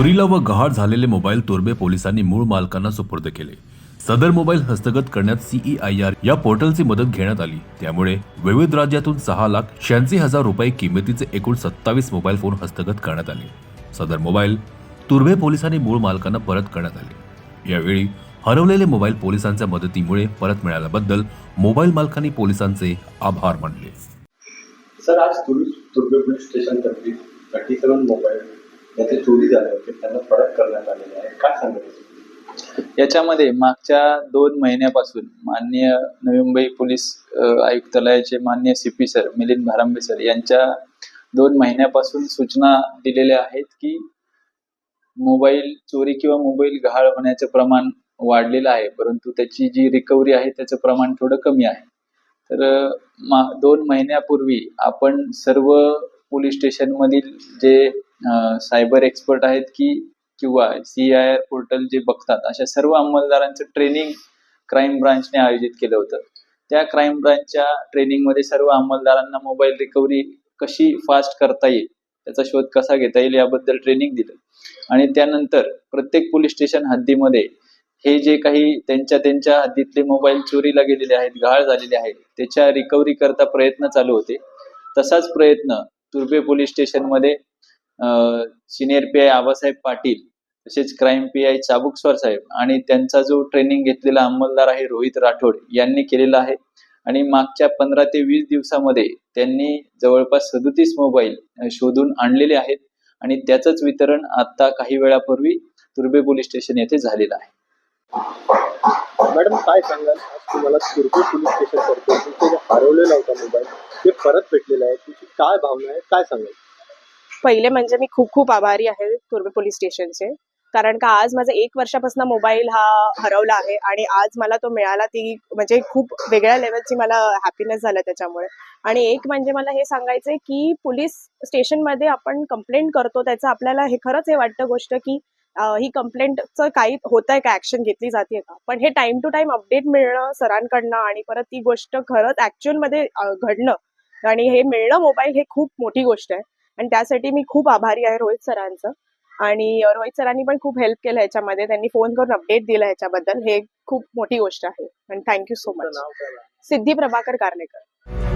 चोरीला व गहाळ झालेले मोबाईल तोरबे पोलिसांनी मूळ मालकांना सुपूर्द केले. सदर मोबाईल हस्तगत करण्यात सीईआयआर या पोर्टलची मदत घेण्यात आली. त्यामुळे विविध राज्यातून सहा लाख शहाऐंशी हजार रुपये किमतीचे एकूण सत्तावीस मोबाईल फोन हस्तगत करण्यात आले. सदर मोबाईल तुर्भे पोलिसांनी मूळ मालकांना परत करण्यात आले. यावेळी हरवलेले मोबाईल पोलिसांच्या मदतीमुळे परत मिळाल्याबद्दल मोबाईल मालकांनी पोलिसांचे आभार मानले. सर आज तुर्भे पोलीस स्टेशन तर्फे मोबाईल याचे चोरी झाले होते. त्यांना परत करण्यात आलेले आहे. काय सांगत याच्यामध्ये मागच्या दोन महिन्यापासून माननीय नवी मुंबई पोलीस आयुक्तालयाचे माननीय C P sir Milind Bharambe sir यांच्या दोन महिन्यापासून सूचना दिलेल्या आहेत की मोबाईल चोरी किंवा मोबाईल गहाळ होण्याचं प्रमाण वाढलेलं आहे. परंतु त्याची जी रिकव्हरी आहे त्याचं प्रमाण थोडं कमी आहे. तर मा दोन महिन्यापूर्वी आपण सर्व पोलीस स्टेशनमधील जे सायबर एक्सपर्ट आहेत की किंवा सी आय आर पोर्टल जे बघतात अशा सर्व अंमलदारांचं ट्रेनिंग क्राईम ब्रांचने आयोजित केलं होतं. त्या क्राईम ब्रांचच्या ट्रेनिंगमध्ये सर्व अंमलदारांना मोबाईल रिकव्हरी कशी फास्ट करता येईल त्याचा शोध कसा घेता येईल याबद्दल ट्रेनिंग दिलं. आणि त्यानंतर प्रत्येक पोलीस स्टेशन हद्दीमध्ये हे जे काही त्यांच्या त्यांच्या हद्दीतले मोबाईल चोरीला गेलेले आहेत गहाळ झालेले आहेत त्याच्या रिकव्हरी करता प्रयत्न चालू होते. तसाच प्रयत्न तुर्भे पोलीस स्टेशनमध्ये senior P I Abasaheb Patil तसेच crime P I Chabukswar saheb आणि त्यांचा जो ट्रेनिंग घेतलेला अंमलदार आहे रोहित राठोड यांनी केलेला आहे. आणि मागच्या पंधरा ते वीस दिवसामध्ये त्यांनी जवळपास सदोतीस मोबाईल शोधून आणलेले आहेत. आणि त्याचंच वितरण आता काही वेळापूर्वी तुर्बे पोलीस स्टेशन येथे झालेलं आहे. मॅडम काय सांगाल? तुम्हाला तुर्भे पोलीस स्टेशन करतो हरवलेला होता मोबाईल ते परत भेटलेला आहे. तुमची काय भावना आहे? काय सांगाल? पहिले म्हणजे मी खूप खूप आभारी आहे तुर्भे पोलीस स्टेशनचे. कारण का आज माझा एक वर्षापासून मोबाईल हा हरवला आहे आणि आज मला तो मिळाला ती म्हणजे खूप वेगळ्या लेवलची मला हॅपीनेस झाला त्याच्यामुळे. आणि एक म्हणजे मला हे सांगायचंय की पोलीस स्टेशनमध्ये आपण कंप्लेंट करतो त्याचं आपल्याला हे खरंच हे वाटतं गोष्ट की अं, ही कंप्लेंटचं काही होत आहे का? ऍक्शन घेतली जाते का? पण हे टाइम टू टाइम अपडेट मिळणं सरांकडनं आणि परत ती गोष्ट खरंच ऍक्च्युअलमध्ये घडणं आणि हे मिळणं मोबाईल हे खूप मोठी गोष्ट आहे. आणि त्यासाठी मी खूप आभारी आहे रोहित सरांचं. आणि रोहित सरांनी पण खूप हेल्प केलं ह्याच्यामध्ये. त्यांनी फोन करून अपडेट दिला ह्याच्याबद्दल. हे खूप मोठी गोष्ट आहे. आणि thank you so much? Siddhi Prabhakar Karlekar